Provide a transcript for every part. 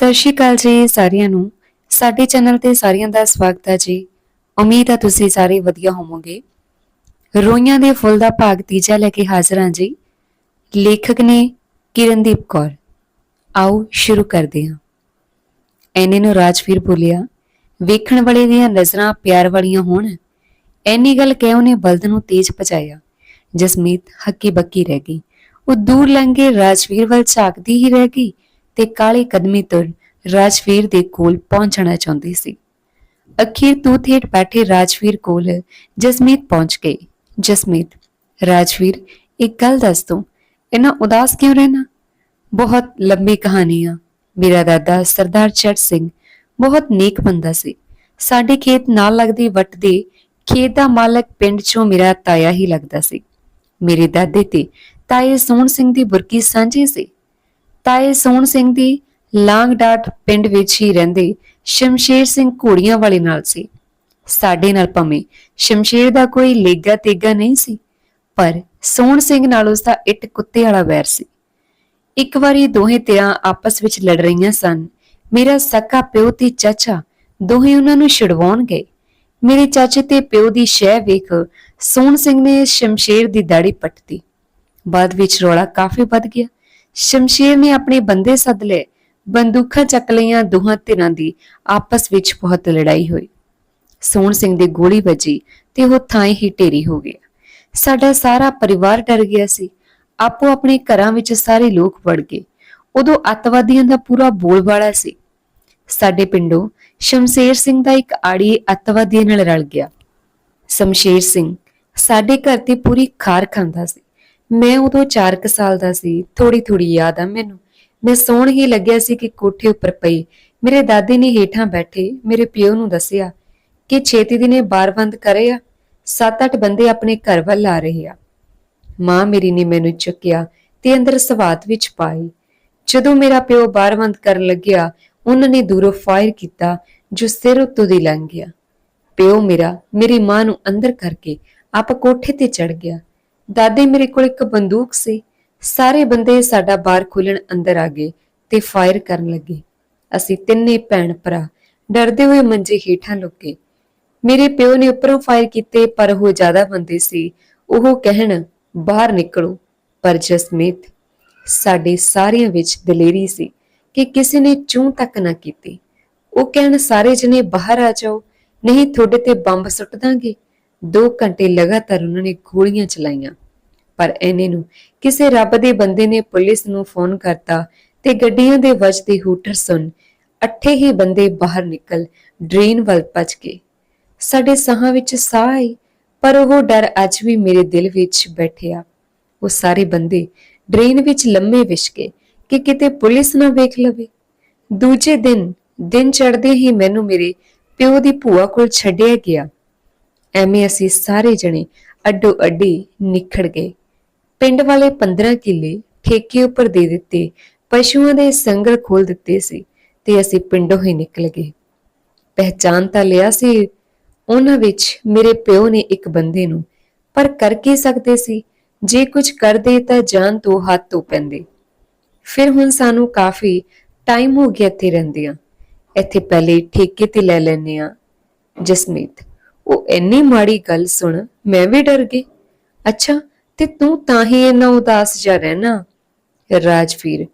ਸਤਿ ਸ਼੍ਰੀ ਅਕਾਲ ਜੀ ਸਾਰਿਆਂ ਨੂੰ। ਸਾਡੇ ਚੈਨਲ ਤੇ ਸਾਰਿਆਂ ਦਾ ਸਵਾਗਤ ਹੈ ਜੀ। ਉਮੀਦ ਹੈ ਤੁਸੀਂ ਸਾਰੇ ਵਧੀਆ ਹੋਵੋਗੇ। ਰੋਈਆਂ ਦੇ ਫੁੱਲ ਦਾ ਭਾਗ ਤੀਜਾ ਲੈ ਕੇ ਹਾਜ਼ਰ ਹਾਂ ਜੀ। ਲੇਖਕ ਨੇ ਕਿਰਨਦੀਪ ਕੌਰ। ਆਓ ਸ਼ੁਰੂ ਕਰਦੇ ਹਾਂ। ਐਨੇ ਨੂੰ ਰਾਜਵੀਰ ਬੋਲਿਆ, ਵੇਖਣ ਵਾਲੇ ਦੀਆਂ ਨਜ਼ਰਾਂ ਪਿਆਰ ਵਾਲੀਆਂ ਹੋਣ। ਐਨੀ ਗੱਲ ਕਹਿ ਉਹਨੇ ਬਲਦ ਨੂੰ ਤੇਜ਼ ਪਚਾਇਆ ਜਸਮੀਤ ਹੱਕੀ ਬੱਕੀ ਰਹਿ ਗਈ। ਉਹ ਦੂਰ ਲੰਘੇ ਰਾਜਵੀਰ ਵੱਲ ਝਾਕਦੀ ਹੀ ਰਹਿ ਗਈ। ਤੇ ਕਾਲੇ ਕਦਮੀ ਤੁਰ ਰਾਜਵੀਰ ਦੇ ਕੋਲ ਪਹੁੰਚਣਾ ਚਾਹੁੰਦੀ ਸੀ। ਅਖੀਰ ਤੂਤ ਹੇਠ ਬੈਠੇ ਰਾਜਵੀਰ ਕੋਲ ਜਸਮੀਤ ਪਹੁੰਚ ਗਈ। ਜਸਮੀਤ, ਰਾਜਵੀਰ, ਇੱਕ ਗੱਲ ਦੱਸ ਤੂੰ, ਇੰਨਾ ਉਦਾਸ ਕਿਉਂ ਰਹਿਣਾ? ਬਹੁਤ ਲੰਬੀ ਕਹਾਣੀ ਆ। ਮੇਰਾ ਦਾਦਾ ਸਰਦਾਰ ਚੜ ਸਿੰਘ ਬਹੁਤ ਨੇਕ ਬੰਦਾ ਸੀ। ਸਾਡੇ ਖੇਤ ਨਾਲ ਲੱਗਦੀ ਵੱਟ ਦੇ ਖੇਤ ਦਾ ਮਾਲਕ ਪਿੰਡ ਚੋਂ ਮੇਰਾ ਤਾਇਆ ਹੀ ਲੱਗਦਾ ਸੀ। ਮੇਰੇ ਦਾਦੇ ਤੇ ਤਾਏ ਸੋਹਣ ਸਿੰਘ ਦੀ ਬੁਰਕੀ ਸਾਂਝੀ ਸੀ। ਤਾਏ ਸੋਹਣ ਸਿੰਘ ਦੀ ਲਾਂਗ ਡਾਟ ਪਿੰਡ ਵਿੱਚ ਹੀ ਰਹਿੰਦੇ ਸ਼ਮਸ਼ੇਰ ਸਿੰਘ ਘੋੜੀਆਂ ਵਾਲੇ ਨਾਲ ਸੀ। ਸਾਡੇ ਨਾਲ ਭਾਵੇਂ ਸ਼ਮਸ਼ੇਰ ਦਾ ਕੋਈ ਲੇਗਾ ਤੇਗਾ ਨਹੀਂ ਸੀ, ਪਰ ਸੋਹਣ ਸਿੰਘ ਨਾਲ ਉਸ ਦਾ ਇੱਟ ਕੁੱਤੇ ਵਾਲਾ ਵੈਰ ਸੀ। ਇੱਕ ਵਾਰੀ ਦੋਹੇ ਧਿਰਾਂ ਆਪਸ ਵਿੱਚ ਲੜ ਰਹੀਆਂ ਸਨ। ਮੇਰਾ ਸਕਾ ਪਿਓ ਤੇ ਚਾਚਾ ਦੋਹੇ ਉਹਨਾਂ ਨੂੰ ਛੁਡਵਾਉਣ ਗਏ। ਮੇਰੇ ਚਾਚੇ ਤੇ ਪਿਓ ਦੀ ਸ਼ਹਿ ਵੇਖ ਸੋਹਣ ਸਿੰਘ ਨੇ ਸ਼ਮਸ਼ੇਰ ਦੀ ਦਾੜੀ ਪੱਟਦੀ ਬਾਅਦ ਵਿੱਚ ਰੌਲਾ ਕਾਫੀ ਵੱਧ ਗਿਆ। ਸ਼ਮਸ਼ੇਰ ਨੇ ਆਪਣੇ ਬੰਦੇ ਸੱਦ ਲਏ। ਬੰਦੂਕਾਂ ਚੱਕ ਲਈਆਂ ਦੋਹਾਂ ਧਿਰਾਂ ਦੀ। ਆਪਸ ਵਿੱਚ ਬਹੁਤ ਲੜਾਈ ਹੋਈ। ਸੋਹਣ ਸਿੰਘ ਦੀ ਗੋਲੀ ਵੱਜੀ ਤੇ ਉਹ ਥਾਂ ਹੀ ਢੇਰੀ ਹੋ ਗਿਆ। ਸਾਡਾ ਸਾਰਾ ਪਰਿਵਾਰ ਡਰ ਗਿਆ ਸੀ। ਆਪੋ ਆਪਣੇ ਘਰਾਂ ਵਿੱਚ ਸਾਰੇ ਲੋਕ ਵੜ ਗਏ। ਉਦੋਂ ਅੱਤਵਾਦੀਆਂ ਦਾ ਪੂਰਾ ਬੋਲਬਾਲਾ ਸੀ। ਸਾਡੇ ਪਿੰਡੋਂ ਸ਼ਮਸ਼ੇਰ ਸਿੰਘ ਦਾ ਇੱਕ ਆੜੀ ਅੱਤਵਾਦੀਆਂ ਨਾਲ ਰਲ ਗਿਆ। ਸ਼ਮਸ਼ੇਰ ਸਿੰਘ ਸਾਡੇ ਘਰ ਤੇ ਪੂਰੀ ਖਾਰ ਖਾਂਦਾ ਸੀ। ਮੈਂ ਉਦੋਂ 4 ਕੁ ਸਾਲ ਦਾ ਸੀ ਥੋੜੀ ਥੋੜੀ ਯਾਦ ਆ ਮੈਨੂੰ। ਮੈਂ ਸੌਣ ਹੀ ਲੱਗਿਆ ਸੀ ਕਿ ਕੋਠੇ ਉੱਪਰ ਪਈ। ਮੇਰੇ ਦਾਦੀ ਨੇ ਹੇਠਾਂ ਬੈਠੇ ਮੇਰੇ ਪਿਓ ਨੂੰ ਦੱਸਿਆ ਕਿ ਛੇਤੀ ਦਿਨੇ ਬਾਰ ਬੰਦ ਕਰੇ ਆ। ਸੱਤ ਅੱਠ ਬੰਦੇ ਆਪਣੇ ਘਰ ਵੱਲ ਆ ਰਹੇ ਆ। ਮਾਂ ਮੇਰੀ ਨੇ ਮੈਨੂੰ ਚੁੱਕਿਆ ਤੇ ਅੰਦਰ ਸਵਾਤ ਵਿੱਚ ਪਾਈ। ਜਦੋਂ ਮੇਰਾ ਪਿਓ ਬਾਰ ਬੰਦ ਕਰਨ ਲੱਗਿਆ, ਉਹਨਾਂ ਨੇ ਦੂਰੋਂ ਫਾਇਰ ਕੀਤਾ ਜੋ ਸਿਰ ਉੱਤੋਂ ਦੀ ਲੰਘ ਗਿਆ। ਪਿਓ ਮੇਰਾ ਮੇਰੀ ਮਾਂ ਨੂੰ ਅੰਦਰ ਕਰਕੇ ਆਪ ਕੋਠੇ ਤੇ ਚੜ ਗਿਆ। ਦਾਦੇ ਮੇਰੇ ਕੋਲ ਇੱਕ ਬੰਦੂਕ ਸੀ। ਸਾਰੇ ਬੰਦੇ ਸਾਡਾ ਬਾਰ ਖੋਲਣ ਅੰਦਰ ਆ ਗਏ ਤੇ ਫਾਇਰ ਕਰਨ ਲੱਗੇ। ਅਸੀਂ ਤਿੰਨੇ ਭੈਣ ਭਰਾ ਡਰਦੇ ਹੋਏ ਮੰਜੇ ਹੇਠਾਂ ਲੁਕੇ। ਮੇਰੇ ਪਿਓ ਨੇ ਉੱਪਰੋਂ ਫਾਇਰ ਕੀਤੇ, ਪਰ ਉਹ ਜ਼ਿਆਦਾ ਬੰਦੇ ਸੀ। ਉਹ ਕਹਿਣ, ਬਾਹਰ ਨਿਕਲੋ। ਪਰ ਜਸਮੀਤ ਸਾਡੇ ਸਾਰਿਆਂ ਵਿੱਚ ਦਲੇਰੀ ਸੀ ਕਿ ਕਿਸੇ ਨੇ ਚੂੰ ਤੱਕ ਨਾ ਕੀਤੀ। ਉਹ ਕਹਿਣ, ਸਾਰੇ ਜਣੇ ਬਾਹਰ ਆ ਜਾਓ, ਨਹੀਂ ਤੁਹਾਡੇ ਤੇ ਬੰਬ ਸੁੱਟ ਦਾਂਗੇ। 2 ਘੰਟੇ ਲਗਾਤਾਰ ਉਹਨਾਂ ਨੇ ਗੋਲੀਆਂ ਚਲਾਈਆਂ। ਪਰ ਐਨੇ ਨੂੰ ਕਿਸੇ ਰੱਬ ਦੇ ਬੰਦੇ ਨੇ ਪੁਲਿਸ ਨੂੰ ਫੋਨ ਕਰਤਾ ਤੇ ਗੱਡੀਆਂ ਦੇ ਵੱਜਦੇ ਹੂਟਰ ਸੁਣ ਅੱਠੇ ਹੀ ਬੰਦੇ ਬਾਹਰ ਨਿਕਲ ਡਰੇਨ ਵੱਲ ਭੱਜ ਗਏ। ਸਾਡੇ ਸਾਹਾਂ ਵਿੱਚ ਸਾਹ ਆਈ, ਪਰ ਉਹ ਡਰ ਅੱਜ ਵੀ ਮੇਰੇ ਦਿਲ ਵਿੱਚ ਬੈਠਿਆ। ਉਹ ਸਾਰੇ ਬੰਦੇ ਡਰੇਨ ਵਿੱਚ ਲੰਮੇ ਵਿਛਕੇ ਕਿ ਕਿਤੇ ਪੁਲਿਸ ਨਾ ਵੇਖ ਲਵੇ। ਦੂਜੇ ਦਿਨ ਦਿਨ ਚੜ੍ਹਦੇ ਹੀ ਮੈਨੂੰ ਮੇਰੇ ਪਿਓ ਦੀ ਭੂਆ ਕੋਲ ਛੱਡਿਆ ਗਿਆ। ਐਵੇਂ ਅਸੀਂ ਸਾਰੇ ਜਣੇ ਅੱਡੋ ਅੱਡੀ ਨਿਖੜ ਗਏ। ਪਿੰਡ ਵਾਲੇ 15 ਕਿੱਲੇ ਠੇਕੇ ਉੱਪਰ ਦੇ ਦਿੱਤੇ, ਪਸ਼ੂਆਂ ਦੇ ਸੰਗਲ ਖੋਲ ਦਿੱਤੇ ਸੀ ਤੇ ਅਸੀਂ ਪਿੰਡੋਂ ਹੀ ਨਿਕਲ ਗਏ। ਪਹਿਚਾਨ ਤਾਂ ਲਿਆ ਸੀ, ਉਹਨਾਂ ਵਿੱਚ ਮੇਰੇ ਪਿਓ ਨੇ ਇੱਕ ਬੰਦੇ ਨੂੰ, ਪਰ ਕਰ ਕੀ ਸਕਦੇ ਸੀ? ਜੇ ਕੁਝ ਕਰਦੇ ਤਾਂ ਜਾਨ ਤੋਂ ਹੱਥ ਤੋਂ ਪੈਂਦੇ। ਫਿਰ ਹੁਣ ਸਾਨੂੰ ਕਾਫੀ ਟਾਈਮ ਹੋ ਗਿਆ ਇੱਥੇ ਰਹਿੰਦਿਆਂ। ਇੱਥੇ ਪਹਿਲੇ ਠੇਕੇ ਤੇ ਲੈ ਲੈਨੇ ਆ ਜਸਮੀਤ। ਉਹ ਇੰਨੀ ਮਾੜੀ ਗੱਲ ਸੁਣ, ਮੈਂ ਵੀ ਡਰ ਗਈ। ਅੱਛਾ, ਤੇ ਤੂੰ ਤਾਂ ਹੀ ਇੰਨਾ ਉਦਾਸ ਜਾ ਰਹਿਣਾ? ਰਾਜਵੀਰ,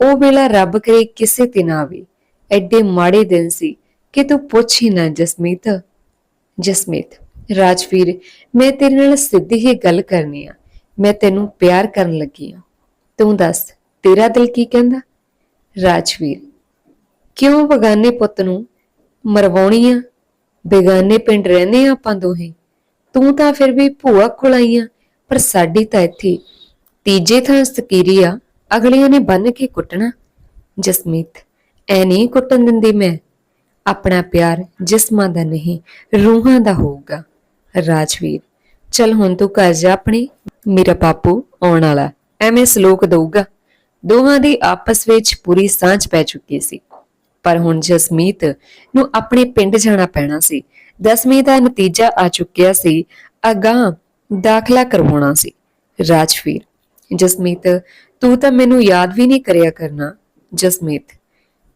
ਉਹ ਵੇਲਾ ਰੱਬ ਕਰੇ ਕਿਸੇ ਤੇ ਨਾ ਆਵੇ। ਐਡੇ ਮਾੜੇ ਦਿਨ ਸੀ ਕਿ ਤੂੰ ਪੁੱਛ ਹੀ ਨਾ ਜਸਮੀਤ। ਜਸਮੀਤ, ਰਾਜਵੀਰ, ਮੈਂ ਤੇਰੇ ਨਾਲ ਸਿੱਧੀ ਹੀ ਗੱਲ ਕਰਨੀ ਆ। ਮੈਂ ਤੈਨੂੰ ਪਿਆਰ ਕਰਨ ਲੱਗੀ ਆ। ਤੂੰ ਦੱਸ, ਤੇਰਾ ਦਿਲ ਕੀ ਕਹਿੰਦਾ? ਰਾਜਵੀਰ, ਕਿਉਂ ਬਗਾਨੇ ਪੁੱਤ ਨੂੰ ਮਰਵਾਉਣੀ ਆ? ਬੇਗਾਨੇ ਪਿੰਡ ਰਹਿੰਦੇ ਆ ਆਪਾਂ ਦੋਹੇ। ਤੂੰ ਤਾਂ ਫਿਰ ਵੀ ਭੂਆ ਕੋਲ ਆਈ ਆ, ਪਰ ਸਾਡੀ ਤਾਂ ਇੱਥੇ ਤੀਜੇ ਥਾਂ ਸਕੀਰੀ ਆ, ਅਗਲੀਆਂ ਨੇ ਬੰਨ ਕੇ ਕੁੱਟਣਾ। ਜਸਮੀਤ, ਐ ਨਹੀਂ ਕੁੱਟਣ ਦਿੰਦੀ ਮੈਂ। ਆਪਣਾ ਪਿਆਰ ਜਿਸਮਾਂ ਦਾ ਨਹੀਂ, ਰੂਹਾਂ ਦਾ ਹੋਊਗਾ। ਰਾਜਵੀਰ, ਚਲ ਹੁਣ ਤੂੰ ਘਰ ਜਾ ਆਪਣੇ, ਮੇਰਾ ਪਾਪੂ ਆਉਣ ਵਾਲਾ, ਐਵੇਂ ਸਲੋਕ ਦਊਗਾ। ਦੋਹਾਂ ਦੀ ਆਪਸ ਵਿੱਚ ਪੂਰੀ ਸਾਂਝ ਪੈ ਚੁੱਕੀ ਸੀ। ਪਰ ਹੁਣ ਜਸਮੀਤ ਨੂੰ ਆਪਣੇ ਪਿੰਡ ਜਾਣਾ ਪੈਣਾ ਸੀ। ਦਸਵੀਂ ਦਾ ਨਤੀਜਾ ਆ ਚੁੱਕਿਆ ਸੀ। ਅਗਾਂਹ ਦਾਖਲਾ ਕਰਵਾਉਣਾ ਸੀ। ਰਾਜਵੀਰ, ਜਸਮੀਤ, ਤੂੰ ਤਾਂ ਮੈਨੂੰ ਯਾਦ ਵੀ ਨਹੀਂ ਕਰਿਆ ਕਰਨਾ। ਜਸਮੀਤ,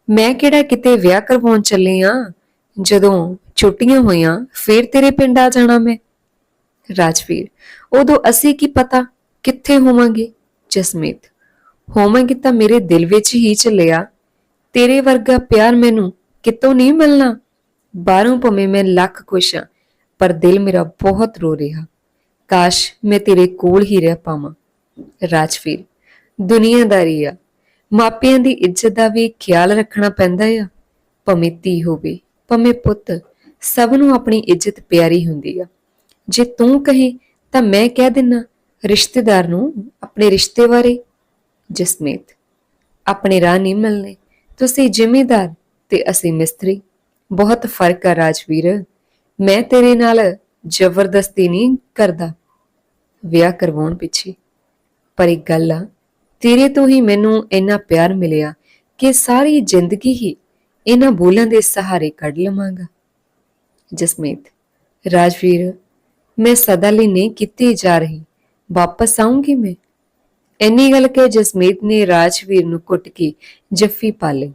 ਮੈਂ ਕਿਹੜਾ ਕਿਤੇ ਵਿਆਹ ਕਰਵਾਉਣ ਚੱਲੀ ਆ? ਜਦੋਂ ਛੁੱਟੀਆਂ ਹੋਈਆਂ, ਫੇਰ ਤੇਰੇ ਪਿੰਡ ਆ ਜਾਣਾ ਮੈਂ। ਰਾਜਵੀਰ, ਉਦੋਂ ਅਸੀਂ ਕੀ ਪਤਾ ਕਿੱਥੇ ਹੋਵਾਂਗੇ? ਜਸਮੀਤ, ਹੋਵਾਂਗੇ ਤਾਂ ਮੇਰੇ ਦਿਲ ਵਿੱਚ ਹੀ ਚੱਲਿਆ। ਤੇਰੇ ਵਰਗਾ ਪਿਆਰ ਮੈਨੂੰ ਕਿਤੋਂ ਨਹੀਂ ਮਿਲਣਾ? ਬਾਹਰੋਂ ਭਵੇਂ ਮੈਂ ਲੱਖ ਖੁਸ਼ ਹਾਂ ਪਰ ਦਿਲ ਮੇਰਾ ਬਹੁਤ ਰੋ ਰਿਹਾ। ਕਾਸ਼ ਮੈਂ ਤੇਰੇ ਕੋਲ ਹੀ ਰਹਿ ਪਾਵਾਂ। ਰਾਜਵੀਰ, ਦੁਨੀਆਦਾਰੀ ਆ। ਮਾਪਿਆਂ ਦੀ ਇੱਜ਼ਤ ਦਾ ਵੀ ਖਿਆਲ ਰੱਖਣਾ ਪੈਂਦਾ ਆ। ਭਵੇਂ ਧੀ ਹੋਵੇ, ਭਵੇਂ ਪੁੱਤ, ਸਭ ਨੂੰ ਆਪਣੀ ਇੱਜ਼ਤ ਪਿਆਰੀ ਹੁੰਦੀ ਆ। ਜੇ ਤੂੰ ਕਹੇ, ਤਾਂ ਮੈਂ ਕਹਿ ਦਿੰਨਾ, ਰਿਸ਼ਤੇਦਾਰ ਨੂੰ ਆਪਣੇ ਰਿਸ਼ਤੇ ਬਾਰੇ। ਜਸਮੀਤ, ਆਪਣੇ ਰਾਹ ਨਹੀਂ ਮਿਲਨੇ ਤੁਸੀਂ ਜ਼ਿੰਮੇਦਾਰ ਤੇ ਅਸੀਂ ਮਿਸਤਰੀ। ਬਹੁਤ ਫ਼ਰਕ ਆ ਰਾਜਵੀਰ। ਮੈਂ ਤੇਰੇ ਨਾਲ ਜ਼ਬਰਦਸਤੀ ਨਹੀਂ ਕਰਦਾ। ਵਿਆਹ ਕਰਵਾਉਣ ਪਿੱਛੇ। ਪਰ ਇੱਕ ਗੱਲ ਆ, ਤੇਰੇ ਤੋਂ ਹੀ ਮੈਨੂੰ ਇੰਨਾ ਪਿਆਰ ਮਿਲਿਆ ਕਿ ਸਾਰੀ ਜ਼ਿੰਦਗੀ ਹੀ ਇਹਨਾਂ ਬੋਲਾਂ ਦੇ ਸਹਾਰੇ ਕੱਢ ਲਵਾਂਗਾ। ਜਸਮੀਤ, ਰਾਜਵੀਰ, ਮੈਂ ਸਦਾ ਲਈ ਨਹੀਂ ਕੀਤੀ ਜਾ ਰਹੀ। ਵਾਪਸ ਆਉਂਗੀ ਮੈਂ? ਇੰਨੀ ਗੱਲ ਕਿ ਜਸਮੀਤ ਨੇ ਰਾਜਵੀਰ ਨੂੰ ਕੁੱਟ ਕੇ ਜੱਫੀ ਪਾ ਲਈ।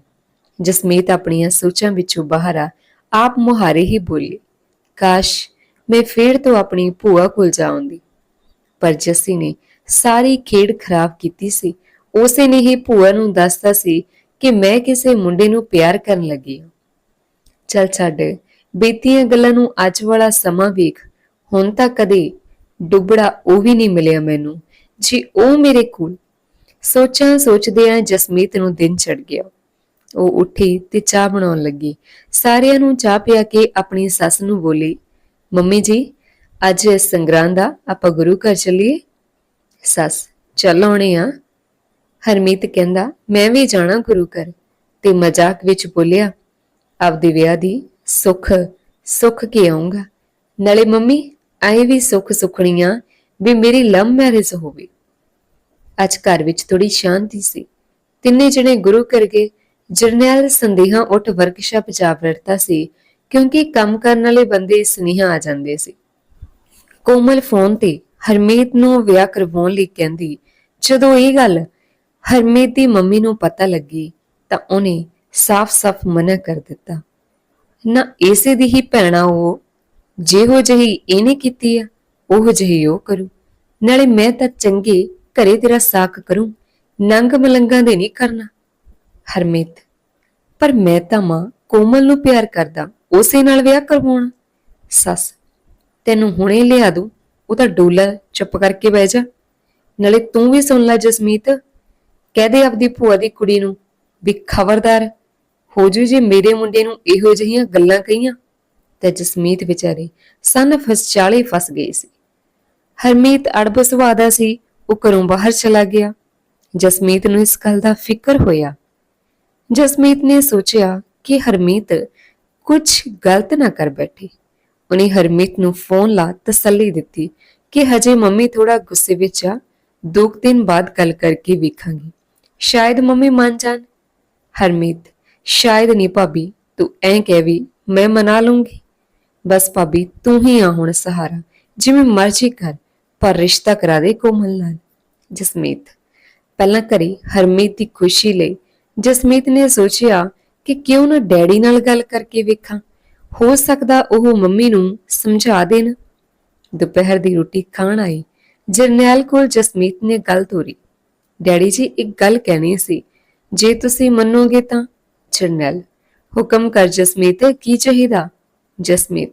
ਜਸਮੀਤ ਆਪਣੀਆਂ ਸੋਚਾਂ ਵਿੱਚੋਂ ਬਾਹਰ ਆ, ਆਪ ਮੁਹਾਰੇ ਹੀ ਬੋਲੀ, ਕਾਸ਼ ਮੈਂ ਫੇਰ ਤੋਂ ਆਪਣੀ ਭੂਆ ਕੋਲ ਜਾਉਂਦੀ ਪਰ ਜੱਸੀ ਨੇ ਸਾਰੀ ਖੇਡ ਖਰਾਬ ਕੀਤੀ ਸੀ। ਉਸੇ ਨੇ ਹੀ ਭੂਆ ਨੂੰ ਦੱਸਤਾ ਸੀ ਕਿ ਮੈਂ ਕਿਸੇ ਮੁੰਡੇ ਨੂੰ ਪਿਆਰ ਕਰਨ ਲੱਗੀ ਹਾਂ। ਚੱਲ ਛੱਡ, ਬੀਤੀਆਂ ਗੱਲਾਂ ਨੂੰ ਅੱਜ ਵਾਲਾ ਸਮਾਂ ਵੇਖ, ਹੁਣ ਤਾਂ ਕਦੇ ਡੁੱਬੜਾ ਉਹ ਵੀ ਨਹੀਂ ਮਿਲਿਆ ਮੈਨੂੰ। ਜੀ, ਉਹ ਮੇਰੇ ਕੋਲ। ਸੋਚਾਂ ਸੋਚਦਿਆਂ ਜਸਮੀਤ ਨੂੰ ਦਿਨ ਚੜ ਗਿਆ। ਉਹ ਉੱਠੀ ਤੇ ਚਾਹ ਬਣਾਉਣ ਲੱਗੀ। ਸਾਰਿਆਂ ਨੂੰ ਚਾਹ ਪਿਆ ਕੇ ਆਪਣੀ ਸੱਸ ਨੂੰ ਬੋਲੀ, ਮੰਮੀ ਜੀ, ਅੱਜ ਸੰਗਰਾਂਦ ਦਾ ਆਪਾਂ ਗੁਰੂ ਘਰ ਚੱਲੀਏ? ਸੱਸ, ਚੱਲ ਆਉਣੇ ਆ। ਹਰਮੀਤ ਕਹਿੰਦਾ, ਮੈਂ ਵੀ ਜਾਣਾ ਗੁਰੂ ਘਰ। ਤੇ ਮਜ਼ਾਕ ਵਿੱਚ ਬੋਲਿਆ, ਆਪਦੇ ਵਿਆਹ ਦੀ ਸੁੱਖ ਸੁੱਖ ਕੇ ਆਉਂਗਾ ਨਾਲੇ ਮੰਮੀ, ਆਏ ਵੀ ਸੁੱਖ ਸੁਖਣੀਆਂ ਵੀ ਮੇਰੀ ਲਵ ਮੈਰਿਜ ਹੋਵੇ ਅੱਜ ਘਰ ਵਿੱਚ ਥੋੜੀ ਸ਼ਾਂਤੀ ਸੀ। ਤਿੰਨੇ ਜਣੇ ਗੁਰੂ ਘਰ ਗਏ, ਜਰਨੈਲ ਸੰਦੇਹਾ ਉੱਠ ਵਰਕਸ਼ਾਪ ਜਾ ਵਰਤਾ ਸੀ, ਕਿਉਂਕਿ ਕੰਮ ਕਰਨ ਵਾਲੇ ਬੰਦੇ ਸੁਨੇਹਾ ਆ ਜਾਂਦੇ ਸੀ। ਕੋਮਲ ਫੋਨ ਤੇ ਹਰਮੀਤ ਨੂੰ ਵਿਆਹ ਕਰਵਾਉਣ ਲਈ ਕਹਿੰਦੀ, ਜਦੋਂ ਇਹ ਗੱਲ ਹਰਮੀਤ ਦੀ ਮੰਮੀ ਨੂੰ ਪਤਾ ਲੱਗੀ, ਤਾਂ ਉਹਨੇ ਸਾਫ਼-ਸਾਫ਼ ਮਨਾ ਕਰ ਦਿੱਤਾ। ਨਾ ਇਸੇ ਦੀ ਹੀ ਭੈਣਾ ਉਹ, ਜਿਹੋ ਜਿਹੀ ਇਹਨੇ ਕੀਤੀ ਆ। ਉਹ ਜਿਹੀ ਉਹ ਕਰੂ। ਨਾਲੇ ਮੈਂ ਤਾਂ ਚੰਗੇ ਘਰੇ ਤੇਰਾ ਸਾਕ ਕਰੂੰ, ਨੰਗ ਮਲੰਗਾਂ ਦੇ ਨਹੀਂ ਕਰਨਾ। ਹਰਮੀਤ, ਪਰ ਮੈਂ ਤਾਂ ਮਾਂ ਕੋਮਲ ਨੂੰ ਪਿਆਰ ਕਰਦਾ, ਉਸੇ ਨਾਲ ਵਿਆਹ ਕਰਵਾਉਣਾ। ਸੱਸ, ਤੈਨੂੰ ਹੁਣੇ ਲਿਆ ਦੂੰ ਉਹਦਾ ਡੋਲਾ ਚੁੱਪ ਕਰਕੇ ਬਹਿ ਜਾ। ਨਾਲੇ ਤੂੰ ਵੀ ਸੁਣ ਲੈ ਜਸਮੀਤ, ਕਹਿ ਦੇ ਆਪਦੀ ਭੂਆ ਦੀ ਕੁੜੀ ਨੂੰ ਵੀ ਖਬਰਦਾਰ, ਹੋ ਜੂ ਜੇ ਮੇਰੇ ਮੁੰਡੇ ਨੂੰ ਇਹੋ ਜਿਹੀਆਂ ਗੱਲਾਂ ਕਹੀਆਂ। ਤੇ ਜਸਮੀਤ ਵਿਚਾਰੀ ਸਨ ਫਸ ਚਾਲੇ ਫਸ ਗਈ ਸੀ। ਹਰਮੀਤ ਅੜਬ ਸੁਭਾਅ ਦਾ ਸੀ, ਉਹ ਘਰੋਂ ਬਾਹਰ ਚਲਾ ਗਿਆ। ਜਸਮੀਤ ਨੂੰ ਇਸ ਗੱਲ ਦਾ ਫਿਕਰ ਹੋਇਆ। ਜਸਮੀਤ ਨੇ ਸੋਚਿਆ ਕਿ ਹਰਮੀਤ ਕੁਝ ਗਲਤ ਨਾ ਕਰ ਬੈਠੇ। ਉਹਨੇ ਹਰਮੀਤ ਨੂੰ ਫੋਨ ਲਾ ਤਸੱਲੀ ਦਿੱਤੀ ਕਿ ਹਜੇ ਮੰਮੀ ਥੋੜਾ ਗੁੱਸੇ ਵਿੱਚ ਆ, ਦੋ ਕੁ ਦਿਨ ਬਾਅਦ ਗੱਲ ਕਰਕੇ ਵੇਖਾਂਗੀ। ਸ਼ਾਇਦ ਮੰਮੀ ਮੰਨ ਜਾਣ। ਹਰਮੀਤ, ਸ਼ਾਇਦ ਨਹੀਂ ਭਾਬੀ, ਤੂੰ ਐਂ ਕਹਿ ਵੀ ਮੈਂ ਮਨਾ ਲੂੰਗੀ। ਬਸ ਭਾਬੀ, ਤੂੰ ਹੀ ਆ ਹੁਣ ਸਹਾਰਾ। ਜਿਵੇਂ ਮਰਜ਼ੀ ਕਰ ਪਰ ਰਿਸ਼ਤਾ ਕਰਾ ਦੇ ਕੋਮਲ ਨਾਲ। ਜਸਮੀਤ, ਪਹਿਲਾਂ ਕਰੀ ਹਰਮੀਤ ਦੀ ਖੁਸ਼ੀ ਲਈ ਜਸਮੀਤ ਨੇ ਸੋਚਿਆ ਕਿ ਕਿਉਂ ਨਾ ਡੈਡੀ ਨਾਲ ਗੱਲ ਕਰਕੇ ਵੇਖਾਂ। ਹੋ ਸਕਦਾ ਉਹ ਮੰਮੀ ਨੂੰ ਸਮਝਾ ਦੇਣ। ਦੁਪਹਿਰ ਦੀ ਰੋਟੀ ਖਾਣ ਆਈ। ਜਰਨੈਲ ਕੋਲ ਜਸਮੀਤ ਨੇ ਗੱਲ ਤੋਰੀ। ਡੈਡੀ ਜੀ, ਇੱਕ ਗੱਲ ਕਹਿਣੀ ਸੀ। ਜੇ ਤੁਸੀਂ ਮੰਨੋਗੇ ਤਾਂ, ਜਰਨੈਲ, ਹੁਕਮ ਕਰ ਜਸਮੀਤ, ਕੀ ਚਾਹੀਦਾ? ਜਸਮੀਤ,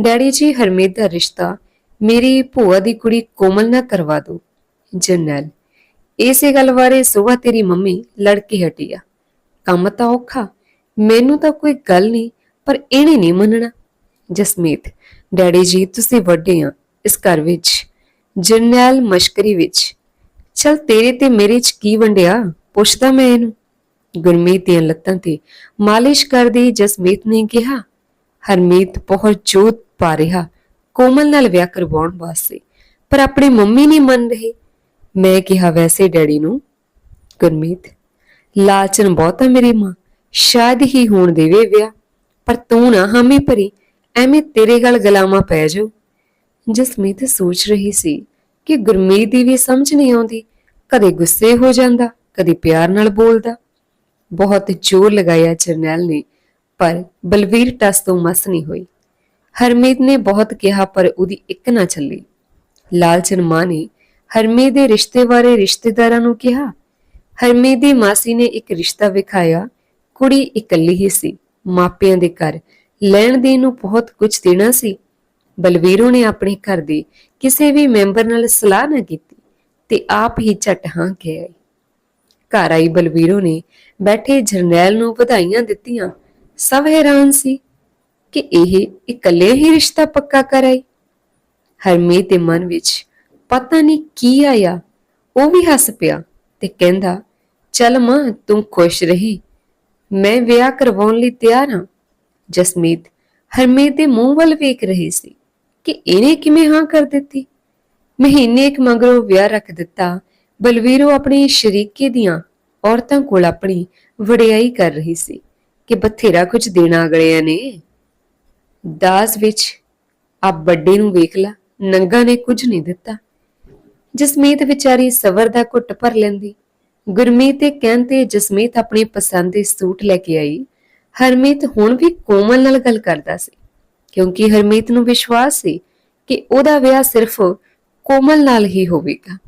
ਡੈਡੀ ਜੀ, ਹਰਮੀਤ ਦਾ ਰਿਸ਼ਤਾ ਮੇਰੀ ਭੂਆ ਦੀ ਕੁੜੀ ਕੋਮਲ ਨਾ ਕਰਵਾ ਦੋ, ਜਰਨੈਲ। ਇਸੇ ਗੱਲ ਬਾਰੇ ਸੁਬਾ ਤੇਰੀ ਮੰਮੀ ਲੜ ਕੇ ਹਟੀ ਆ। ਕੰਮ ਤਾਂ ਔਖਾ, ਮੈਨੂੰ ਤਾਂ ਕੋਈ ਗੱਲ ਨਹੀਂ, ਪਰ ਇਹਨੇ ਨਹੀਂ ਮੰਨਣਾ। ਜਸਮੀਤ, ਡੈਡੀ ਜੀ, ਤੁਸੀਂ ਵੱਡੇ ਆ, ਇਸ ਘਰ ਵਿੱਚ। ਜਰਨੈਲ ਮਸ਼ਕਰੀ ਵਿੱਚ। ਚਲ ਤੇਰੇ ਤੇ ਮੇਰੇ ਚ ਕੀ ਵੰਡਿਆ? ਪੁੱਛਦਾ ਮੈਂ ਇਹਨੂੰ। ਗੁਰਮੀਤ ਦੀਆਂ ਲੱਤਾਂ ਤੇ ਮਾਲਿਸ਼ ਕਰਦੀ ਜਸਮੀਤ ਨੇ ਕਿਹਾ, ਹਰਮੀਤ ਬਹੁਤ ਜੋਤ ਪਾ ਰਿਹਾ। ਕੋਮਲ ਨਾਲ ਵਿਆਹ ਕਰਵਾਉਣ ਵਾਸਤੇ। ਪਰ ਆਪਣੀ ਮੰਮੀ ਨਹੀਂ ਮੰਨ ਰਹੀ। ਮੈਂ ਕਿਹਾ, ਵੈਸੇ ਡੈਡੀ ਨੂੰ ਗੁਰਮੀਤ, ਲਾਲਚਨ ਬਹੁਤਾ ਮੇਰੀ ਮਾਂ। ਸ਼ਾਇਦ ਹੀ ਹੋਣ ਦੇਵੇ ਵਿਆਹ। ਪਰ ਤੂੰ ਨਾ ਹਾਮੀ ਭਰੀ। ਐਵੇਂ ਤੇਰੇ ਗਲ ਗਲਾਮਾ ਪੈ ਜਾਓ। ਜਸਮੀਤ ਸੋਚ ਰਹੀ ਸੀ ਕਿ ਗੁਰਮੀਤ ਦੀ ਵੀ ਸਮਝ ਨਹੀਂ ਆਉਂਦੀ। ਕਦੇ ਗੁੱਸੇ ਹੋ ਜਾਂਦਾ, ਕਦੇ ਪਿਆਰ ਨਾਲ ਬੋਲਦਾ। ਬਹੁਤ ਜ਼ੋਰ ਲਗਾਇਆ ਜਰਨੈਲ ਨੇ, ਪਰ ਬਲਵੀਰ ਟਸ ਤੋਂ ਮਸ ਨਹੀਂ ਹੋਈ। ਹਰਮੀਤ ਨੇ ਬਹੁਤ ਕਿਹਾ, ਪਰ ਉਹਦੀ ਇੱਕ ਨਾ ਚੱਲੀ। ਲਾਲਚਨ ਮਾਂ ਨੇ ਹਰਮੀਤ ਦੇ ਰਿਸ਼ਤੇ ਬਾਰੇ ਰਿਸ਼ਤੇਦਾਰਾਂ ਨੂੰ ਕਿਹਾ। ਹਰਮੀਤ ਦੀ ਮਾਸੀ ਨੇ ਇੱਕ ਰਿਸ਼ਤਾ ਵਿਖਾਇਆ। ਕੁੜੀ ਇਕੱਲੀ ਹੀ ਸੀ। ਮਾਪਿਆਂ ਦੇ ਘਰ ਲੈਣ ਦੇਣ ਨੂੰ ਬਹੁਤ ਕੁਝ ਦੇਣਾ ਸੀ। ਬਲਵੀਰੋ ਨੇ ਆਪਣੇ ਘਰ ਦੇ ਕਿਸੇ ਵੀ ਮੈਂਬਰ ਨਾਲ ਸਲਾਹ ਨਾ ਕੀਤੀ ਤੇ ਆਪ ਹੀ ਝਟ ਹਾਂ ਕਹਿ ਆਈ। ਘਰ ਆਈ ਬਲਵੀਰੋ ਨੇ ਬੈਠੇ ਜਰਨੈਲ ਨੂੰ ਵਧਾਈਆਂ ਦਿੱਤੀਆਂ। ਸਭ ਹੈਰਾਨ ਸੀ। ਕਿ ਇਹ ਇਕੱਲੇ ਹੀ ਰਿਸ਼ਤਾ ਪੱਕਾ ਕਰਾਈ ਹਰਮੀਤ ਦੇ ਮਨ ਵਿੱਚ ਪਤਾ ਨਹੀਂ ਕੀ ਆਇਆ। ਉਹ ਵੀ ਹੱਸ ਪਿਆ ਤੇ ਕਹਿੰਦਾ, ਚੱਲ ਮਾਂ, ਤੂੰ ਖੁਸ਼ ਰਹੀ। ਮੈਂ ਵਿਆਹ ਕਰਵਾਉਣ ਲਈ ਤਿਆਰ ਹਾਂ। ਜਸਮੀਤ ਹਰਮੀਤ ਦੇ ਮੂੰਹ ਵੱਲ ਵੇਖ ਰਹੀ ਸੀ ਕਿ ਇਹਨੇ ਕਿਵੇਂ ਹਾਂ ਕਰ ਦਿੱਤੀ। ਮਹੀਨੇ ਇੱਕ ਮਗਰੋਂ ਵਿਆਹ ਰੱਖ ਦਿੱਤਾ। ਬਲਵੀਰੋ ਆਪਣੇ ਸ਼ਰੀਕੇ ਦੀਆਂ ਔਰਤਾਂ ਕੋਲ ਆਪਣੀ ਵਡਿਆਈ ਕਰ ਰਹੀ ਸੀ ਕਿ ਬਥੇਰਾ ਕੁਝ ਦੇਣਾ ਅਗਲਿਆਂ ਨੇ। ਦਾਸ ਵਿੱਚ ਆਪ ਵੱਡੇ ਨੂੰ ਵੇਖ ਲਾ, ਨੰਗਾ ਨੇ ਕੁਝ ਨਹੀਂ ਦਿੱਤਾ। ਜਸਮੀਤ ਵਿਚਾਰੀ ਸਵਰ ਦਾ ਘੁੱਟ ਭਰ ਲੈਂਦੀ। ਗੁਰਮੀਤ ਦੇ ਕਹਿਣ ਤੇ ਜਸਮੀਤ ਆਪਣੀ ਪਸੰਦ ਦੇ ਸੂਟ ਲੈ ਕੇ ਆਈ। ਹਰਮੀਤ ਹੁਣ ਵੀ ਕੋਮਲ ਨਾਲ ਗੱਲ ਕਰਦਾ ਸੀ, ਕਿਉਂਕਿ ਹਰਮੀਤ ਨੂੰ ਵਿਸ਼ਵਾਸ ਸੀ ਕਿ ਉਹਦਾ ਵਿਆਹ ਸਿਰਫ ਕੋਮਲ ਨਾਲ ਹੀ ਹੋਵੇਗਾ।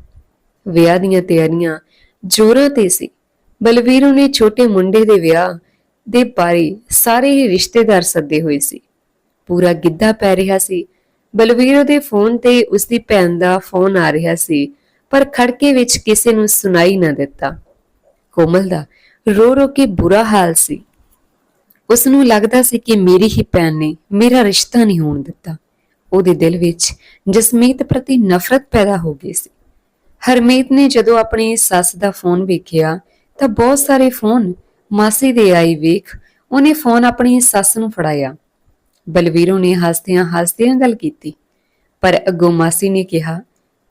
ਵਿਆਹ ਦੀਆਂ ਤਿਆਰੀਆਂ ਜ਼ੋਰਾਂ ਤੇ ਸੀ। ਬਲਵੀਰੋ ਨੇ ਛੋਟੇ ਮੁੰਡੇ ਦੇ ਵਿਆਹ ਦੇ ਬਾਰੇ ਸਾਰੇ ਹੀ ਰਿਸ਼ਤੇਦਾਰ ਸੱਦੇ ਹੋਏ ਸੀ। ਪੂਰਾ ਗਿੱਧਾ ਪੈ ਰਿਹਾ ਸੀ। ਬਲਵੀਰੋ ਦੇ ਫੋਨ ਤੇ ਉਸ ਦੀ ਭੈਣ ਦਾ ਫੋਨ ਆ ਰਿਹਾ ਸੀ, ਪਰ ਖੜਕੇ ਵਿੱਚ ਕਿਸੇ ਨੂੰ ਸੁਣਾਈ ਨਾ ਦਿੱਤਾ। ਕੋਮਲ ਦਾ ਰੋ ਰੋ ਕੇ ਬੁਰਾ ਹਾਲ ਸੀ। ਉਸ ਨੂੰ ਲੱਗਦਾ ਸੀ ਕਿ ਮੇਰੀ ਹੀ ਭੈਣ ਨੇ ਮੇਰਾ ਰਿਸ਼ਤਾ ਨਹੀਂ ਹੋਣ ਦਿੱਤਾ। ਉਹਦੇ ਦਿਲ ਵਿੱਚ ਜਸਮੀਤ ਪ੍ਰਤੀ ਨਫ਼ਰਤ ਪੈਦਾ ਹੋ ਗਈ ਸੀ। ਹਰਮੀਤ ਨੇ ਜਦੋਂ ਆਪਣੀ ਸੱਸ ਦਾ ਫੋਨ ਵੇਖਿਆ, ਤਾਂ ਬਹੁਤ ਸਾਰੇ ਫੋਨ ਮਾਸੀ ਦੇ ਆਈ ਵੇਖ ਉਹਨੇ ਫੋਨ ਆਪਣੀ ਸੱਸ ਨੂੰ ਫੜਾਇਆ। ਬਲਵੀਰੋ ਨੇ ਹੱਸਦਿਆਂ ਹੱਸਦਿਆਂ ਗੱਲ ਕੀਤੀ। ਪਰ ਅੱਗੋਂ ਮਾਸੀ ਨੇ ਕਿਹਾ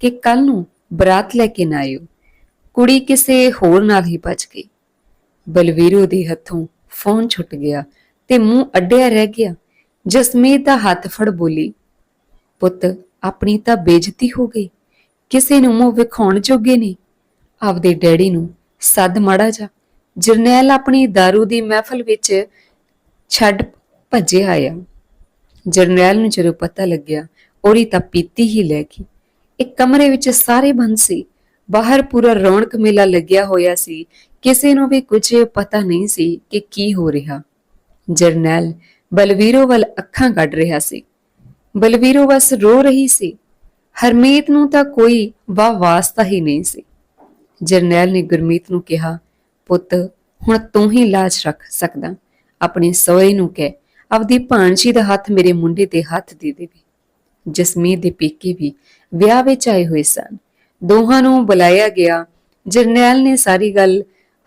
ਕਿ ਕੱਲ ਨੂੰ ਬਰਾਤ ਲੈ ਕੇ ਨਾ ਆਇਓ। ਕੁੜੀ ਕਿਸੇ ਹੋਰ ਨਾਲ ਹੀ ਭੱਜ ਗਈ। ਬਲਵੀਰੋ ਦੇ ਹੱਥੋਂ ਫੋਨ ਛੁੱਟ ਗਿਆ ਤੇ ਮੂੰਹ ਅੱਡਿਆ ਰਹਿ ਗਿਆ। ਜਸਮੀਤ ਦਾ ਹੱਥ ਫੜ ਬੋਲੀ, ਪੁੱਤ, ਆਪਣੀ ਤਾਂ ਬੇਇੱਜ਼ਤੀ ਹੋ ਗਈ। ਕਿਸੇ ਨੂੰ ਮੂੰਹ ਵਿਖਾਉਣ ਜੋਗੇ ਨਹੀਂ। ਆਪਦੇ ਡੈਡੀ ਨੂੰ ਸੱਦ ਮਾੜਾ ਜਾ। ਜਰਨੈਲ ਆਪਣੀ दारू ਦੀ ਮਹਿਫਲ ਵਿੱਚ ਛੱਡ ਭੱਜਿਆ ਆਇਆ। ਜਰਨੈਲ ਨੂੰ ਜਦੋਂ ਪਤਾ ਲੱਗਿਆ, ਉਹਦੀ ਤਾਂ ਪੀਤੀ ਹੀ ਲੈ ਗਈ। ਇੱਕ ਕਮਰੇ ਵਿੱਚ ਸਾਰੇ ਬੰਦ ਸੀ। ਬਾਹਰ ਪੂਰਾ ਰੌਣਕ ਮੇਲਾ ਲੱਗਿਆ ਹੋਇਆ ਸੀ। ਕਿਸੇ ਨੂੰ ਵੀ ਕੁਝ ਪਤਾ ਨਹੀਂ ਸੀ ਕਿ ਕੀ ਹੋ ਰਿਹਾ। ਜਰਨੈਲ ਬਲਵੀਰੋ ਵੱਲ ਅੱਖਾਂ ਕੱਢ ਰਿਹਾ ਸੀ। ਬਲਵੀਰੋ ਬਸ ਰੋ ਰਹੀ ਸੀ। ਹਰਮੀਤ ਨੂੰ ਤਾਂ ਕੋਈ ਵਾ ਵਾਸਤਾ ਹੀ ਨਹੀਂ ਸੀ। ਜਰਨੈਲ ਨੇ ਗੁਰਮੀਤ ਨੂੰ ਕਿਹਾ, ਪੁੱਤ, ਹੁਣ ਤੂੰ ਹੀ ਲਾਜ ਰੱਖ ਸਕਦਾ। ਆਪਣੇ ਸਹੁਰੇ ਨੂੰ ਕਹਿ ਆਪਦੀ ਭਾਣਜੀ ਦਾ ਹੱਥ ਮੇਰੇ ਮੁੰਡੇ ਤੇ ਹੱਥ ਦੇ ਦੇਵੇ। ਜਸਮੀਤ ਦੇ ਪੇਕੇ ਵੀ ਵਿਆਹ ਵਿੱਚ ਆਏ ਹੋਏ ਸਨ। ਦੋਹਾਂ ਨੂੰ ਬੁਲਾਇਆ ਗਿਆ। ਜਰਨੈਲ ਨੇ ਸਾਰੀ ਗੱਲ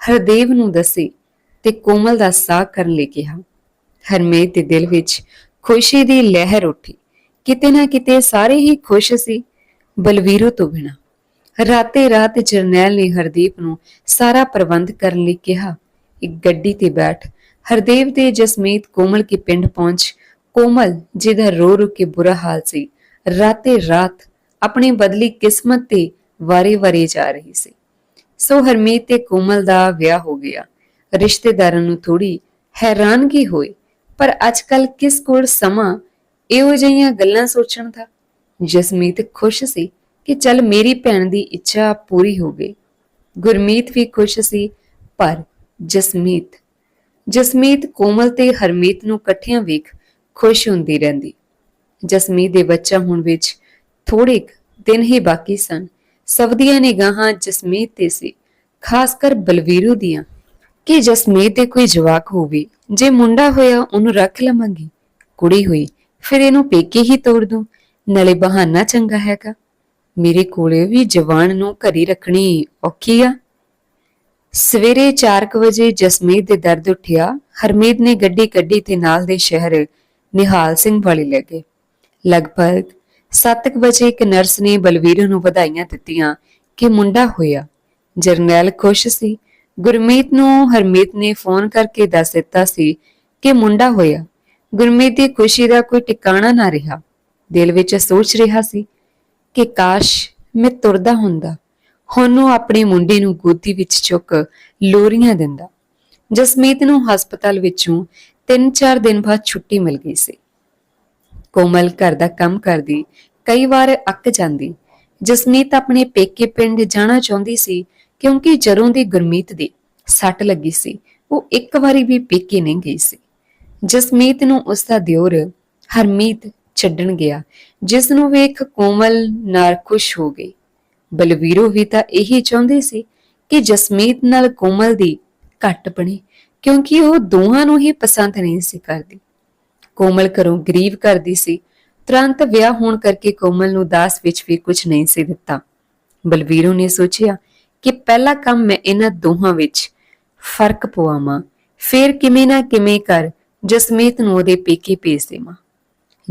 ਹਰਦੇਵ ਨੂੰ ਦੱਸੀ ਤੇ ਕੋਮਲ ਦਾ ਸਾਹ ਕਰਨ ਲਈ ਕਿਹਾ। ਹਰਮੇਤ ਦੇ ਦਿਲ ਵਿੱਚ ਖੁਸ਼ੀ ਦੀ ਲਹਿਰ ਉੱਠੀ। ਕਿਤੇ ਨਾ ਕਿਤੇ ਸਾਰੇ ਹੀ ਖੁਸ਼ ਸੀ ਬਲਵੀਰੋ ਤੋਂ ਬਿਨਾ। ਰਾਤੇ ਰਾਤ ਜਰਨੈਲ ਨੇ ਹਰਦੀਪ ਨੂੰ ਸਾਰਾ ਪ੍ਰਬੰਧ ਕਰਨ ਲਈ ਕਿਹਾ। ਇੱਕ ਗੱਡੀ ਤੇ ਬੈਠ ਹਰਦੇਵ ਤੇ ਜਸਮੀਤ ਕੋਮਲ ਕੇ ਪਿੰਡ ਪਹੁੰਚ। ਕੋਮਲ ਜਿਹਦਾ ਰੋ ਰੋ ਕੇ ਬੁਰਾ ਹਾਲ ਸੀ, ਰਾਤੇ ਰਾਤ ਆਪਣੀ ਬਦਲੀ ਕਿਸਮਤ ਤੇ ਵਾਰੇ-ਵਾਰੇ ਜਾ ਰਹੀ ਸੀ। ਸੋ ਹਰਮੀਤ ਤੇ ਕੋਮਲ ਦਾ ਵਿਆਹ ਹੋ ਗਿਆ। ਰਿਸ਼ਤੇਦਾਰਾਂ ਨੂੰ ਥੋੜੀ ਹੈਰਾਨਗੀ ਹੋਈ, ਪਰ ਅੱਜਕੱਲ ਕਿਸ ਕੋਲ ਸਮਾਂ, ਇਹੋ ਜਿਹੀਆਂ ਗੱਲਾਂ ਸੋਚਣ ਦਾ? ਜਸਮੀਤ ਖੁਸ਼ ਸੀ ਕਿ ਚੱਲ ਮੇਰੀ ਭੈਣ ਦੀ ਇੱਛਾ ਪੂਰੀ ਹੋ ਗਈ। ਗੁਰਮੀਤ ਵੀ ਖੁਸ਼ ਸੀ, ਪਰ ਜਸਮੀਤ ਜਸਮੀਤ ਕੋਮਲ ਤੇ ਹਰਮੀਤ ਨੂੰ ਇਕੱਠਿਆਂ ਵੇਖ ਖੁਸ਼ ਹੁੰਦੀ ਰਹਿੰਦੀ। ਜਸਮੀਤ ਦੇ ਬੱਚਾ ਹੋਣ ਵਿੱਚ ਥੋੜੇ ਦਿਨ ਹੀ ਬਾਕੀ ਸਨ। ਸਭ ਦੀਆਂ ਨਿਗਾਹਾਂ ਜਸਮੀਤ ਤੇ ਸੀ, ਖਾਸ ਕਰ ਬਲਵੀਰੂ ਦੀਆਂ। ਕਿ ਜਸਮੀਤ ਦੇ ਕੋਈ ਜਵਾਕ ਹੋਵੇ, ਜੇ ਮੁੰਡਾ ਹੋਇਆ ਉਹਨੂੰ ਰੱਖ ਲਵਾਂਗੀ। ਕੁੜੀ ਹੋਈ, ਫਿਰ ਇਹਨੂੰ ਪੇਕੇ ਹੀ ਤੋੜ ਦੂੰ। ਨਾਲੇ ਬਹਾਨਾ ਚੰਗਾ ਹੈਗਾ। ਮੇਰੇ ਕੋਲੇ ਵੀ ਜਵਾਨ ਨੂੰ ਘਰੀ ਰੱਖਣੀ ਔਖੀ ਆ। ਸਵੇਰੇ 4:00 ਵਜੇ ਜਸਮੀਤ ਦੇ ਦਰਦ ਉੱਠਿਆ, ਹਰਮੀਤ ਨੇ ਗੱਡੀ ਕੱਢੀ ਤੇ ਨਾਲ ਦੇ ਸ਼ਹਿਰ ਨਿਹਾਲ ਸਿੰਘ ਵਾਲੇ ਲੱਗੇ ਗਏ। ਲਗਭਗ 7:00 ਵਜੇ ਇੱਕ ਨਰਸ ਨੇ ਬਲਵੀਰ ਨੂੰ ਵਧਾਈਆਂ ਦਿੱਤੀਆਂ ਕਿ ਮੁੰਡਾ ਹੋਇਆ। ਜਰਨੈਲ ਖੁਸ਼ ਸੀ। ਗੁਰਮੀਤ ਨੂੰ ਹਰਮੀਤ ਨੇ ਫੋਨ ਕਰਕੇ ਦੱਸ ਦਿੱਤਾ ਸੀ ਕਿ ਮੁੰਡਾ ਹੋਇਆ। ਗੁਰਮੀਤ ਦੀ ਖੁਸ਼ੀ ਦਾ ਕੋਈ ਟਿਕਾਣਾ ਨਾ ਰਿਹਾ। ਦਿਲ ਵਿੱਚ ਸੋਚ ਰਿਹਾ ਸੀ ਕਿ ਕਾਸ਼ ਮੈਂ ਤੁਰਦਾ ਹੁੰਦਾ। ਹੁਣ ਉਹ ਆਪਣੇ ਮੁੰਡੇ ਨੂੰ ਗੋਦੀ ਵਿੱਚ ਚੁੱਕ ਲੋਰੀਆਂ ਦਿੰਦਾ। ਜਸਮੀਤ ਨੂੰ ਹਸਪਤਾਲ ਵਿੱਚੋਂ 3-4 ਦਿਨ ਬਾਅਦ ਛੁੱਟੀ ਮਿਲ ਗਈ ਸੀ। ਕੋਮਲ ਘਰ ਦਾ ਕੰਮ ਕਰਦੀ, ਕਈ ਵਾਰ ਅੱਕ ਜਾਂਦੀ। ਜਸਮੀਤ ਆਪਣੇ ਪੇਕੇ ਪਿੰਡ ਜਾਣਾ ਚਾਹੁੰਦੀ ਸੀ ਕਿਉਂਕਿ ਜਦੋਂ ਦੀ ਗੁਰਮੀਤ ਦੀ ਸੱਟ ਲੱਗੀ ਸੀ। ਉਹ ਇੱਕ ਵਾਰੀ ਵੀ ਪੇਕੇ ਨਹੀਂ ਗਈ ਸੀ। ਜਸਮੀਤ ਨੂੰ ਉਸ ਦਾ ਦਿਓਰ ਹਰਮੀਤ ਛੱਡਣ ਗਿਆ, ਜਿਸ ਨੂੰ ਵੇਖ ਕੋਮਲ ਨਾਲ ਖੁਸ਼ ਹੋ ਗਈ। ਬਲਵੀਰੋ ਵੀ ਤਾਂ ਇਹੀ ਚਾਹੁੰਦੀ ਸੀ ਕਿ ਜਸਮੀਤ ਨਾਲ ਕੋਮਲ ਦੀ ਘੱਟ ਬਣੇ, ਕਿਉਂਕਿ ਉਹ ਦੋਹਾਂ ਨੂੰ ਹੀ ਪਸੰਦ ਨਹੀਂ ਸੀ ਕਰਦੀ। ਕੋਮਲ ਘਰੋਂ ਗਰੀਬ ਕਰਦੀ ਸੀ, ਤੁਰੰਤ ਵਿਆਹ ਹੋਣ ਕਰਕੇ ਕੋਮਲ ਨੂੰ ਦਾਸ ਵਿੱਚ ਵੀ ਕੁਝ ਨਹੀਂ ਸੀ ਦਿੱਤਾ। ਬਲਵੀਰੋ ਨੇ ਸੋਚਿਆ ਕਿ ਪਹਿਲਾ ਕੰਮ ਮੈਂ ਇਹਨਾਂ ਦੋਹਾਂ ਵਿੱਚ ਫ਼ਰਕ ਪਵਾਵਾਂ, ਫਿਰ ਕਿਵੇਂ ਨਾ ਕਿਵੇਂ ਕਰ ਜਸਮੀਤ ਨੂੰ ਉਹਦੇ ਪੇਕੇ ਭੇਜ ਦੇਵਾਂ।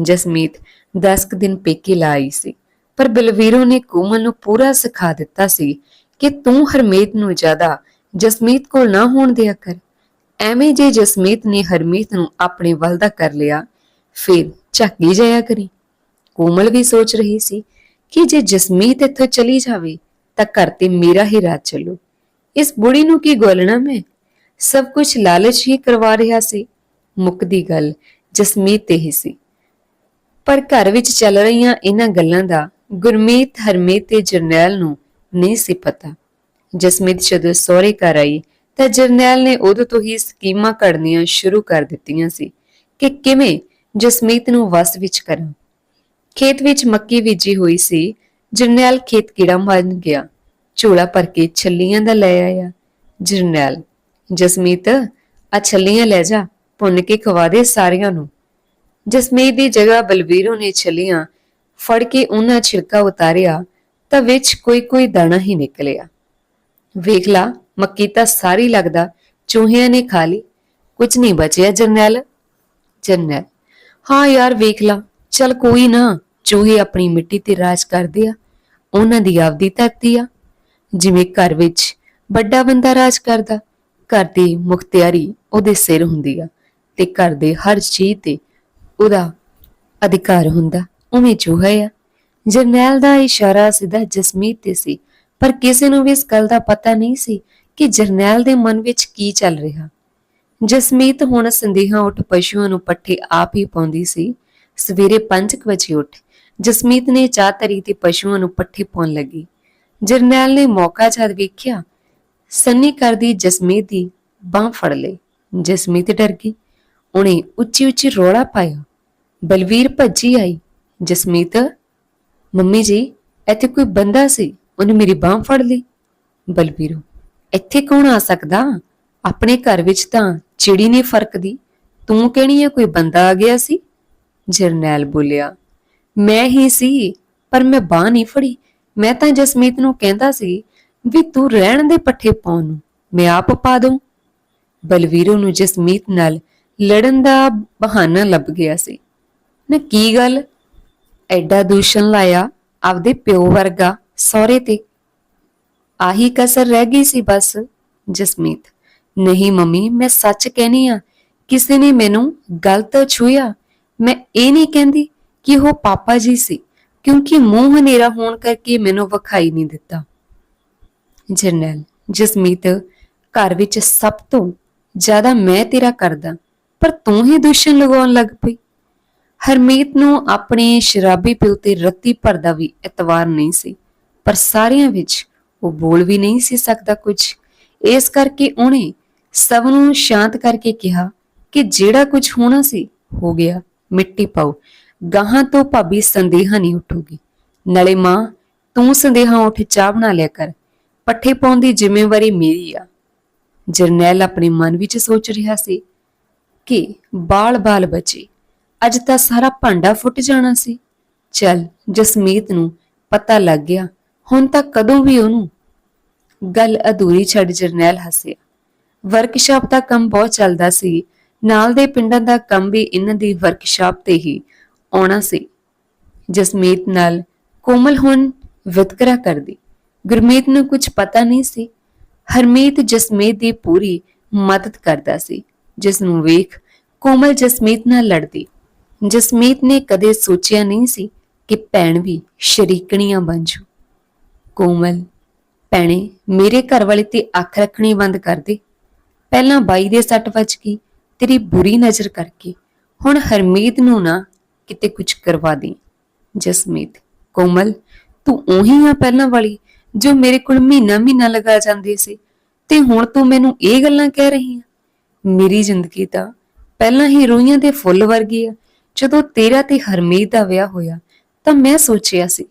ਜਸਮੀਤ 10 ਕੁ ਦਿਨ ਪੇਕੇ ਲਾਈ ਸੀ। ਪਰ ਬਲਵੀਰੋ ਨੇ ਕੋਮਲ ਨੂੰ ਪੂਰਾ ਸਿਖਾ ਦਿੱਤਾ ਸੀ ਕਿ ਤੂੰ ਹਰਮੀਤ ਨੂੰ ਜ਼ਿਆਦਾ ਜਸਮੀਤ ਕੋਲ ਨਾ ਹੋਣ ਦਿਆ ਕਰ। ਐਵੇਂ ਜੇ ਜਸਮੀਤ ਨੇ ਹਰਮੀਤ ਨੂੰ ਆਪਣੇ ਵੱਲ ਦਾ ਕਰ ਲਿਆ, ਫਿਰ ਝੱਕੀ ਜਾਇਆ ਕਰੀ। ਕੋਮਲ ਵੀ ਸੋਚ ਰਹੀ ਸੀ ਕਿ ਜੇ ਜਸਮੀਤ ਇੱਥੋਂ ਚਲੀ ਜਾਵੇ ਤਾਂ ਘਰ ਤੇ ਮੇਰਾ ਹੀ ਰਾਜ ਚੱਲੂ। ਇਸ ਬੁੜੀ ਨੂੰ ਕੀ ਗੋਲਣਾ ਮੈਂ? ਸਭ ਕੁਝ ਲਾਲਚ ਹੀ ਕਰਵਾ ਰਿਹਾ ਸੀ। ਮੁੱਕਦੀ ਗੱਲ ਜਸਮੀਤ ਤੇ ਹੀ ਸੀ। ਪਰ ਘਰ ਵਿੱਚ ਚੱਲ ਰਹੀਆਂ ਇਹਨਾਂ ਗੱਲਾਂ ਦਾ ਗੁਰਮੀਤ ਹਰਮੀਤ ਤੇ ਜਰਨੈਲ ਨੂੰ ਨਹੀਂ ਸੀ ਪਤਾ। ਜਸਮੀਤ ਜਦੋਂ ਸਹੁਰੇ ਘਰ ਆਈ ਤਾਂ ਜਰਨੈਲ ਨੇ ਉਦੋਂ ਤੋਂ ਹੀ ਸਕੀਮਾਂ ਘੜਨੀਆਂ ਸ਼ੁਰੂ ਕਰ ਦਿੱਤੀਆਂ ਸੀ ਕਿ ਕਿਵੇਂ ਜਸਮੀਤ ਨੂੰ ਵਸ ਵਿੱਚ ਕਰਾਂ। ਖੇਤ ਵਿੱਚ ਮੱਕੀ ਬੀਜੀ ਹੋਈ ਸੀ, ਜਰਨੈਲ ਖੇਤ ਕੀੜਾ ਮਾਰਨ ਗਿਆ। ਝੋਲਾ ਭਰ ਕੇ ਛੱਲੀਆਂ ਦਾ ਲੈ ਆਇਆ। ਜਰਨੈਲ, ਜਸਮੀਤ ਆ ਛੱਲੀਆਂ ਲੈ ਜਾ, ਭੁੰਨ ਕੇ ਖਵਾ ਦੇ ਸਾਰਿਆਂ ਨੂੰ। ਜਸਮੀਤ ਦੀ ਜਗ੍ਹਾ ਬਲਵੀਰੋ ਨੇ ਛੱਲੀਆਂ ਫੜ ਕੇ ਉਹਨਾਂ ਛਿਲਕਾ ਉਤਾਰਿਆ ਤਾਂ ਵਿੱਚ ਕੋਈ ਕੋਈ ਦਾਣਾ ਹੀ ਨਿਕਲਿਆ। ਵੇਖ ਲਾ, ਮੱਕੀ ਤਾਂ ਸਾਰੀ ਲੱਗਦਾ, ਚੂਹਿਆਂ ਨੇ ਖਾ ਲਈ। ਕੁਝ ਨਹੀਂ ਬਚਿਆ ਜਰਨੈਲ? ਜਰਨੈਲ, ਹਾਂ ਯਾਰ ਵੇਖ ਲਾ, ਚਲ ਕੋਈ ਨਾ, ਚੂਹੇ ਆਪਣੀ ਮਿੱਟੀ ਤੇ ਰਾਜ ਕਰਦੇ ਆ। ਉਹਨਾਂ ਦੀ ਆਪਦੀ ਧਰਤੀ ਆ। ਜਿਵੇਂ ਘਰ ਵਿੱਚ ਵੱਡਾ ਬੰਦਾ ਰਾਜ ਕਰਦਾ, ਘਰ ਦੀ ਮੁਖਤਿਆਰੀ ਉਹਦੇ ਸਿਰ ਹੁੰਦੀ ਆ ਤੇ ਘਰ ਦੇ ਹਰ ਚੀਜ਼ ਤੇ ਉਹਦਾ ਅਧਿਕਾਰ ਹੁੰਦਾ। ਉਵੇਂ ਚੂਹਾ ਆ। ਜਰਨੈਲ ਦਾ ਇਸ਼ਾਰਾ ਸਿੱਧਾ ਜਸਮੀਤ ਤੇ ਸੀ, ਪਰ ਕਿਸੇ ਨੂੰ ਵੀ ਇਸ ਗੱਲ ਦਾ ਪਤਾ ਨਹੀਂ ਸੀ ਕਿ ਜਰਨੈਲ ਦੇ ਮਨ ਵਿੱਚ ਕੀ ਚੱਲ ਰਿਹਾ। ਜਸਮੀਤ ਹੁਣ ਸੰਦੇਹਾਂ ਉੱਠ ਪਸ਼ੂਆਂ ਨੂੰ ਪੱਠੇ ਆਪ ਹੀ ਪਾਉਂਦੀ ਸੀ। ਸਵੇਰੇ 5 ਵਜੇ ਉੱਠ ਜਸਮੀਤ ਨੇ ਚਾਹ ਧਰੀ ਤੇ ਪਸ਼ੂਆਂ ਨੂੰ ਪੱਠੇ ਪਾਉਣ ਲੱਗੀ। ਜਰਨੈਲ ਨੇ ਮੌਕਾ ਜਦ ਵੇਖਿਆ, ਸੰਨੀ ਕਰਦੀ ਜਸਮੀਤ ਦੀ ਬਾਹ ਫੜ ਲਈ। ਜਸਮੀਤ ਡਰ ਗਈ, ਉਹਨੇ ਉੱਚੀ ਉੱਚੀ ਰੋਲਾ ਪਾਇਆ। ਬਲਵੀਰ ਭੱਜੀ ਆਈ। ਜਸਮੀਤ, ਮੰਮੀ ਜੀ, ਇੱਥੇ ਕੋਈ ਬੰਦਾ ਸੀ? ਉਹਨੇ ਮੇਰੀ ਬਾਹ ਫੜ ਲਈ। ਬਲਬੀਰੋ, ਇੱਥੇ ਕੌਣ ਆ ਸਕਦਾ? ਆਪਣੇ ਘਰ ਵਿੱਚ ਤਾਂ ਚਿੜੀ ਨਹੀਂ ਫਰਕਦੀ। ਤੂੰ ਕਹਿਣੀ ਹੈ ਕੋਈ ਬੰਦਾ ਆ ਗਿਆ ਸੀ? ਜਰਨੈਲ ਬੋਲਿਆ, ਮੈਂ ਹੀ ਸੀ, ਪਰ ਮੈਂ ਬਾਹ ਨਹੀਂ ਫੜੀ। ਮੈਂ ਤਾਂ ਜਸਮੀਤ ਨੂੰ ਕਹਿੰਦਾ ਸੀ ਵੀ ਤੂੰ ਰਹਿਣ ਦੇ ਪੱਠੇ ਪਾਉਣ ਨੂੰ, ਮੈਂ ਆਪ ਪਾ ਦੂੰ ਬਲਵੀਰੋ ਨੂੰ ਜਸਮੀਤ ਨਾਲ ਲੜਨ ਦਾ ਬਹਾਨਾ ਲੱਭ ਗਿਆ ਸੀ। ਨਾ ਕੀ ਗੱਲ? ਐਡਾ ਦੂਸ਼ਣ ਲਾਇਆ, ਆਪਦੇ ਪਿਓ ਵਰਗਾ, ਸਹੁਰੇ ਤੇ। ਆਹੀ ਕਸਰ ਰਹਿ ਗਈ ਸੀ ਬਸ, ਜਸਮੀਤ। ਨਹੀਂ ਮੰਮੀ, ਮੈਂ ਸੱਚ ਕਹਿਨੀ ਆ, ਕਿਸੇ ਨੇ ਮੈਨੂੰ ਗਲਤ ਛੂਇਆ ਮੈਂ ਇਹ ਨਹੀਂ ਕਹਿੰਦੀ ਕਿ ਉਹ ਪਾਪਾ ਜੀ ਸੀ, ਕਿਉਂਕਿ ਮੂੰਹ ਹਨੇਰਾ ਹੋਣ ਕਰਕੇ ਮੈਨੂੰ ਵਿਖਾਈ ਨਹੀਂ ਦਿੱਤਾ। ਜਰਨੈਲ, ਜਸਮੀਤ, ਘਰ ਵਿੱਚ ਸਭ ਤੋਂ ਜ਼ਿਆਦਾ ਮੈਂ ਤੇਰਾ ਕਰਦਾ, ਪਰ ਤੂੰ ਹੀ ਦੂਸ਼ਣ ਲਗਾਉਣ ਲੱਗ ਪਈ। ਹਰਮੀਤ ਨੂੰ ਆਪਣੇ ਸ਼ਰਾਬੀ ਪਿਓ ਤੇ ਰੱਤੀ ਭਰਦਾ ਵੀ ਇਤਵਾਰ ਨਹੀਂ ਸੀ, ਪਰ ਸਾਰਿਆਂ ਵਿੱਚ ਉਹ ਬੋਲ ਵੀ ਨਹੀਂ ਸੀ ਸਕਦਾ ਕੁਝ। ਇਸ ਕਰਕੇ ਉਹਨੇ ਸਭ ਨੂੰ ਸ਼ਾਂਤ ਕਰਕੇ ਕਿਹਾ ਕਿ ਜਿਹੜਾ ਕੁਝ ਹੋਣਾ ਸੀ, ਹੋ ਗਿਆ, ਮਿੱਟੀ ਪਾਓ। ਗਾਹਾਂ ਤੋਂ ਭਾਬੀ ਸੰਦੇਹਾ ਨਹੀਂ ਉੱਠੂਗੀ। ਨਲੇ ਮਾਂ, ਤੂੰ ਸੰਦੇਹਾ ਉੱਠ ਚਾਹ ਬਣਾ ਲਿਆ ਕਰ। ਪੱਠੇ ਪਾਉਣ ਦੀ ਜ਼ਿੰਮੇਵਾਰੀ ਮੇਰੀ ਆ। ਜਰਨੈਲ ਆਪਣੇ ਮਨ ਵਿੱਚ ਸੋਚ ਰਿਹਾ ਸੀ ਕਿ ਬਾਲ-ਬਾਲ ਬਚੇ ਅੱਜ ਤਾਂ ਸਾਰਾ ਭਾਂਡਾ ਫੁੱਟ ਜਾਣਾ ਸੀ। ਚੱਲ ਜਸਮੀਤ ਨੂੰ ਪਤਾ ਲੱਗ ਗਿਆ, ਹੁਣ ਤਾਂ ਕਦੋਂ ਵੀ ਉਹਨੂੰ। ਗੱਲ ਅਧੂਰੀ ਛੱਡ ਜਰਨੈਲ ਹੱਸਿਆ। ਵਰਕਸ਼ਾਪ ਦਾ ਕੰਮ ਬਹੁਤ ਚੱਲਦਾ ਸੀ। ਨਾਲ ਦੇ ਪਿੰਡਾਂ ਦਾ ਕੰਮ ਵੀ ਇਹਨਾਂ ਦੀ ਵਰਕਸ਼ਾਪ ਤੇ ਹੀ ਆਉਣਾ ਸੀ। ਜਸਮੀਤ ਨਾਲ ਕੋਮਲ ਹੁਣ ਵਿਤਕਰਾ ਕਰਦੀ। ਗੁਰਮੀਤ ਨੂੰ ਕੁਝ ਪਤਾ ਨਹੀਂ ਸੀ। ਹਰਮੀਤ ਜਸਮੀਤ ਦੀ ਪੂਰੀ ਮਦਦ ਕਰਦਾ ਸੀ। ਜਿਸ ਨੂੰ ਵੇਖ ਕੋਮਲ ਜਸਮੀਤ ਨਾਲ ਲੜਦੀ। ਜਸਮੀਤ ਨੇ ਕਦੇ ਸੋਚਿਆ ਨਹੀਂ ਸੀ ਕਿ ਭੈਣ ਵੀ ਸ਼ਰੀਕਣੀਆਂ ਬਣ ਜੂ। ਕੋਮਲ, ਭੈਣੇ, ਮੇਰੇ ਘਰ ਵਾਲੇ ਤੇ ਅੱਖ ਰੱਖਣੀ ਬੰਦ ਕਰ ਦੇ। ਪਹਿਲਾਂ ਬਾਈ ਦੇ ਸੱਟ ਵੱਜ ਗਈ, ਤੇਰੀ ਬੁਰੀ ਨਜ਼ਰ ਕਰਕੇ। ਹੁਣ ਹਰਮੀਤ ਨੂੰ ਨਾ ਕਿਤੇ ਕੁਝ ਕਰਵਾ ਦੇ। ਜਸਮੀਤ, ਕੋਮਲ, ਤੂੰ ਉਹੀ ਆ ਪਹਿਲਾਂ ਵਾਲੀ ਜੋ ਮੇਰੇ ਕੋਲ ਮਹੀਨਾ ਮਹੀਨਾ ਲਗਾ ਜਾਂਦੀ ਸੀ। ਤੇ ਹੁਣ ਤੂੰ ਮੈਨੂੰ ਇਹ ਗੱਲਾਂ ਕਹਿ ਰਹੀ ਆ। ਮੇਰੀ ਜ਼ਿੰਦਗੀ ਤਾਂ ਪਹਿਲਾਂ ਹੀ ਰੋਈਆਂ ਦੇ ਫੁੱਲ ਵਰਗੀ ਆ। ਜਦੋਂ ਤੇਰਾ ਤੇ ਹਰਮੀਤ ਦਾ ਵਿਆਹ ਹੋਇਆ, ਤਾਂ ਮੈਂ ਸੋਚਿਆ ਸੀ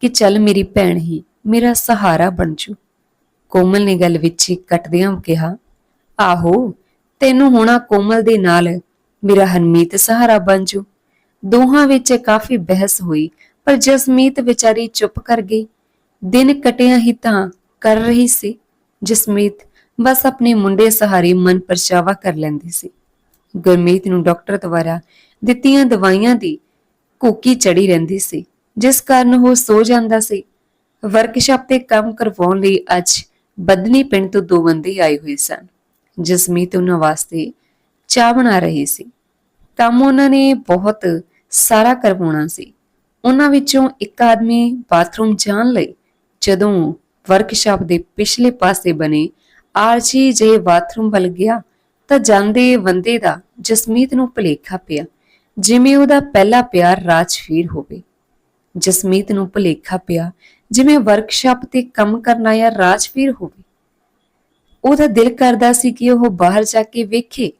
ਕਿ ਚੱਲ ਮੇਰੀ ਭੈਣ ਹੀ ਮੇਰਾ ਸਹਾਰਾ ਬਣ ਜੂ। ਕੋਮਲ ਨੇ ਗੱਲ ਵਿੱਚ ਹੀ ਕੱਟਦਿਆਂ ਕਿਹਾ, ਆਹੋ, ਤੈਨੂੰ ਹੋਣਾ ਕੋਮਲ ਦੇ ਨਾਲ ਮੇਰਾ ਹਰਮੀਤ ਸਹਾਰਾ ਬਣ ਜੂ। ਦੋਹਾਂ ਵਿੱਚ ਕਾਫੀ ਬਹਿਸ ਹੋਈ, ਪਰ ਜਸਮੀਤ ਵਿਚਾਰੀ ਚੁੱਪ ਕਰ ਗਈ। ਦਿਨ ਕਟਿਆ ਹੀ ਤਾਂ ਕਰ ਰਹੀ ਸੀ। ਜਸਮੀਤ ਬਸ ਆਪਣੇ ਮੁੰਡੇ ਸਹਾਰੇ ਮਨ ਪਰਚਾਵਾ ਕਰ ਲੈਂਦੀ ਸੀ। ਗੁਰਮੀਤ ਨੂੰ ਡਾਕਟਰ ਦੁਆਰਾ ਦਿੱਤੀਆਂ ਦਵਾਈਆਂ ਦੀ ਕੋਕੀ ਚੜੀ ਰਹਿੰਦੀ ਸੀ, ਜਿਸ ਕਾਰਨ ਉਹ ਸੋ ਜਾਂਦਾ ਸੀ। ਵਰਕਸ਼ਾਪ ਤੇ ਕੰਮ ਕਰਵਾਉਣ ਲਈ ਅੱਜ ਬਦਨੀ ਪਿੰਡ ਤੋਂ ਦੋ ਬੰਦੇ ਆਏ ਹੋਏ ਸਨ, ਜਸਮੀਤ ਉਹਨਾਂ ਵਾਸਤੇ ਚਾਹ ਬਣਾ ਰਹੀ ਸੀ। ਕੰਮ ਉਹਨਾਂ ਨੇ ਬਹੁਤ ਸਾਰਾ ਕਰਵਾਉਣਾ ਸੀ। ਉਹਨਾਂ ਵਿੱਚੋਂ ਇੱਕ ਆਦਮੀ ਬਾਥਰੂਮ ਜਾਣ ਲਈ ਜਦੋਂ ਵਰਕਸ਼ਾਪ ਦੇ ਪਿਛਲੇ ਪਾਸੇ ਬਣੇ, ਆਰਜੀ ਜੇ ਬਾਥਰੂਮ ਵੱਲ ਗਿਆ ਤਾਂ ਜਾਂਦੇ ਬੰਦੇ ਦਾ ਜਸਮੀਤ ਨੂੰ ਭੁਲੇਖਾ ਪਿਆ, ਜਿਵੇਂ ਉਹਦਾ ਪਹਿਲਾ ਪਿਆਰ ਰਾਜਵੀਰ ਹੋਵੇ। ਜਸਮੀਤ ਨੂੰ ਭੁਲੇਖਾ ਪਿਆ, ਜਿਵੇਂ ਵਰਕਸ਼ਾਪ ਤੇ ਕੰਮ ਕਰਨ ਆਇਆ ਰਾਜਵੀਰ ਹੋਵੇ। ਉਹਦਾ ਦਿਲ ਕਰਦਾ ਸੀ ਕਿ ਉਹ ਬਾਹਰ ਜਾ ਕੇ ਵੇਖੇ।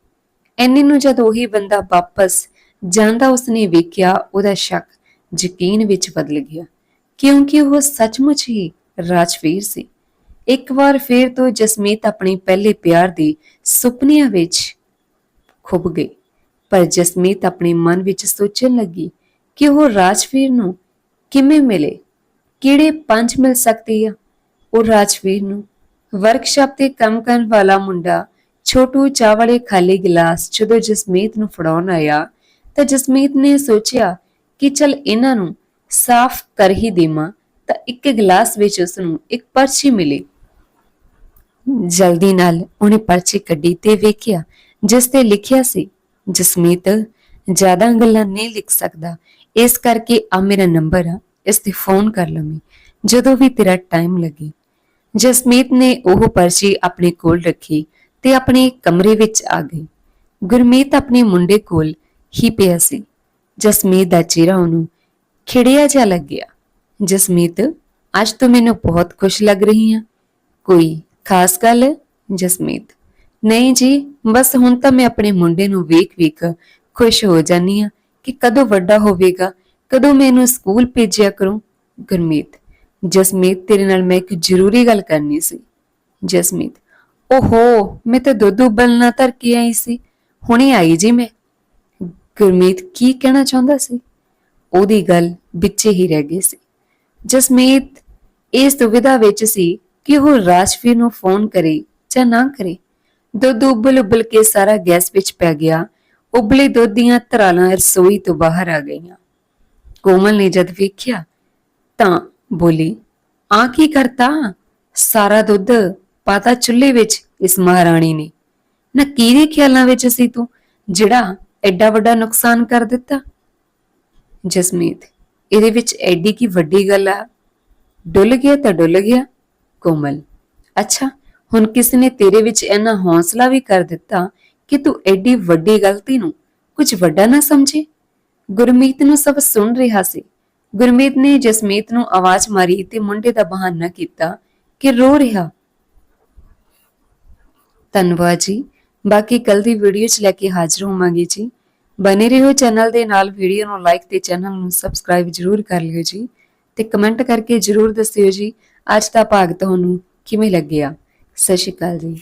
ਐਨੇ ਨੂੰ ਜਦ ਉਹੀ ਬੰਦਾ ਵਾਪਸ ਜਾਂਦਾ, ਉਸਨੇ ਵੇਖਿਆ ਉਹਦਾ ਸ਼ੱਕ ਯਕੀਨ ਵਿੱਚ ਬਦਲ ਗਿਆ, ਕਿਉਂਕਿ ਉਹ ਸੱਚਮੁੱਚ ਹੀ ਰਾਜਵੀਰ ਸੀ। ਇੱਕ ਵਾਰ ਫੇਰ ਤੋਂ ਜਸਮੀਤ ਆਪਣੇ ਪਹਿਲੇ ਪਿਆਰ ਦੀ ਸੁਪਨਿਆਂ ਵਿੱਚ ਖੁੱਭ ਗਈ। ਪਰ ਜਸਮੀਤ ਆਪਣੇ ਮਨ ਵਿੱਚ ਸੋਚਣ ਲੱਗੀ ਕਿ ਉਹ ਰਾਜਵੀਰ ਨੂੰ ਕਿਵੇਂ ਮਿਲੇ, ਕਿਹੜੇ ਪੰਜ ਮਿਲ ਸਕਦੇ ਆ। ਉਹ ਰਾਜਵੀਰ ਨੂੰ ਵਰਕਸ਼ਾਪ ਤੇ ਕੰਮ ਕਰਨ ਵਾਲਾ ਮੁੰਡਾ ਛੋਟੂ ਚਾਹ ਖਾਲੀ ਗਿਲਾਸ ਜਦੋਂ ਜਸਮੀਤ ਨੂੰ ਫੜਾਉਣ ਆਇਆ, ਤਾਂ ਜਸਮੀਤ ਨੇ ਸੋਚਿਆ ਕਿ ਚਲ ਇਹਨਾਂ ਨੂੰ ਸਾਫ਼ ਕਰ ਹੀ ਦੇਵਾਂ, ਤਾਂ ਇੱਕ ਗਿਲਾਸ ਵਿੱਚ ਉਸ ਨੂੰ ਇੱਕ ਪਰਚੀ ਮਿਲੀ। ਜਲਦੀ ਨਾਲ ਉਹਨੇ ਪਰਚੀ ਕੱਢੀ ਤੇ ਵੇਖਿਆ, ਜਿਸ ਤੇ ਲਿਖਿਆ ਸੀ, ਜਸਮੀਤ, ਜ਼ਿਆਦਾ ਗੱਲਾਂ ਨਹੀਂ ਲਿਖ ਸਕਦਾ। ਇਸ ਕਰਕੇ ਆ ਮੇਰਾ ਨੰਬਰ ਆ ਇਸ ਤੇ ਫੋਨ ਕਰ ਲਵੀਂ, ਜਦੋਂ ਵੀ ਤੇਰਾ ਟਾਈਮ ਲੱਗੇ। ਜਸਮੀਤ ਨੇ ਉਹ ਪਰਚੀ ਆਪਣੇ ਕੋਲ ਰੱਖੀ ਤੇ ਆਪਣੇ ਕਮਰੇ ਵਿੱਚ ਆ ਗਈ। ਗੁਰਮੀਤ ਆਪਣੇ ਮੁੰਡੇ ਕੋਲ ਹੀ ਪਿਆ ਸੀ। ਜਸਮੀਤ ਦਾ ਚਿਹਰਾ ਉਹਨੂੰ ਖਿੜਿਆ ਜਿਹਾ ਲੱਗਿਆ। ਜਸਮੀਤ, ਅੱਜ ਤੂੰ ਮੈਨੂੰ ਬਹੁਤ ਖੁਸ਼ ਲੱਗ ਰਹੀ ਆ। ਕੋਈ ਖਾਸ ਗੱਲ, ਜਸਮੀਤ। ਨਹੀਂ ਜੀ, ਬਸ ਹੁਣ ਤਾਂ ਮੈਂ ਆਪਣੇ ਮੁੰਡੇ ਨੂੰ ਵੇਖ-ਵੇਖ ਖੁਸ਼ ਹੋ ਜਾਨੀ ਆ ਕਿ ਕਦੋਂ ਵੱਡਾ ਹੋਵੇਗਾ, ਕਦੋਂ ਮੈਂ ਇਹਨੂੰ ਸਕੂਲ ਭੇਜਿਆ ਕਰੂੰ। ਗੁਰਮੀਤ, ਜਸਮੀਤ, ਤੇਰੇ ਨਾਲ ਮੈਂ ਇੱਕ ਜ਼ਰੂਰੀ ਗੱਲ ਕਰਨੀ ਸੀ। ਜਸਮੀਤ, ਓਹੋ, ਮੈਂ ਤਾਂ ਦੁੱਧ ਉਬਲਣਾ ਧਰ ਕੇ ਆਈ ਸੀ, ਹੁਣੇ ਆਈ ਜੀ ਮੈਂ। ਗੁਰਮੀਤ, ਕੀ ਕਹਿਣਾ ਚਾਹੁੰਦਾ ਸੀ? ਉਹਦੀ ਗੱਲ ਵਿੱਚੇ ਹੀ ਰਹਿ ਗਈ ਸੀ। ਜਸਮੀਤ, ਇਸ ਦੁਵਿਧਾ ਵਿੱਚ ਸੀ ਕਿ ਉਹ ਰਾਜਵੀਰ ਨੂੰ ਫੋਨ ਕਰੇ ਜਾਂ ਨਾ ਕਰੇ। ਦੁੱਧ ਉਬਲ ਉਬਲ ਕੇ ਸਾਰਾ ਗੈਸ ਵਿੱਚ ਪੈ ਗਿਆ। ਉਬਲੇ ਦੁੱਧ ਦੀਆਂ ਧਰਾਲਾਂ ਰਸੋਈ ਤੋਂ ਬਾਹਰ ਆ ਗਈਆਂ। ਕੋਮਲ ਨੇ ਜਦ ਵੇਖਿਆ ਤਾਂ ਬੋਲੀ ਆ ਕੀ ਕਰਤਾ? ਸਾਰਾ ਦੁੱਧ ਪਾਤਾ ਚੁੱਲ੍ਹੇ ਵਿੱਚ ਇਸ ਮਹਾਰਾਣੀ ਨੇ। ਨਾ ਕਿਹਦੇ ਖਿਆਲਾਂ ਵਿੱਚ ਸੀ ਤੂੰ? ਜਿਹੜਾ ਐਡਾ ਵੱਡਾ ਨੁਕਸਾਨ ਕਰ ਦਿੱਤਾ? ਜਸਮੀਤ, ਇਹਦੇ ਵਿੱਚ ਐਡੀ ਕੀ ਵੱਡੀ ਗੱਲ ਆ? ਡੁੱਲ ਗਿਆ ਤਾਂ ਡੁੱਲ ਗਿਆ। ਕੋਮਲ, ਅੱਛਾ, ਹੁਣ ਕਿਸ ਨੇ ਤੇਰੇ ਵਿੱਚ ਇੰਨਾ ਹੌਸਲਾ ਵੀ ਕਰ ਦਿੱਤਾ ਕਿ ਤੂੰ ਐਡੀ ਵੱਡੀ ਗਲਤੀ ਨੂੰ ਕੁਝ ਵੱਡਾ ਨਾ ਸਮਝੇ? ਗੁਰਮੀਤ ਨੂੰ ਸਭ ਸੁਣ ਰਿਹਾ ਸੀ। ਗੁਰਮੀਤ ਨੇ ਜਸਮੀਤ ਨੂੰ ਆਵਾਜ਼ ਮਾਰੀ ਤੇ ਮੁੰਡੇ ਦਾ ਬਹਾਨਾ ਕੀਤਾ ਕਿ ਰੋ ਰਿਹਾ। ਧੰਨਵਾਦ ਜੀ, ਬਾਕੀ ਕੱਲ ਦੀ ਵੀਡੀਓ 'ਚ ਲੈ ਕੇ ਹਾਜ਼ਰ ਹੋਵਾਂਗੇ ਜੀ। ਬਨੇ ਰਹੋ ਚੈਨਲ ਦੇ ਨਾਲ, ਵੀਡੀਓ ਨੂੰ ਲਾਈਕ ਤੇ ਚੈਨਲ ਨੂੰ ਸਬਸਕ੍ਰਾਈਬ ਜਰੂਰ ਕਰ ਲਿਓ ਜੀ ਤੇ ਕਮੈਂਟ ਕਰਕੇ ਜਰੂਰ ਦੱਸਿਓ ਜੀ ਅੱਜ ਦਾ ਭਾਗ ਤੁਹਾਨੂੰ ਕਿਵੇਂ ਲੱਗਿਆ? ਸਤਿ ਸ਼੍ਰੀ ਅਕਾਲ ਜੀ।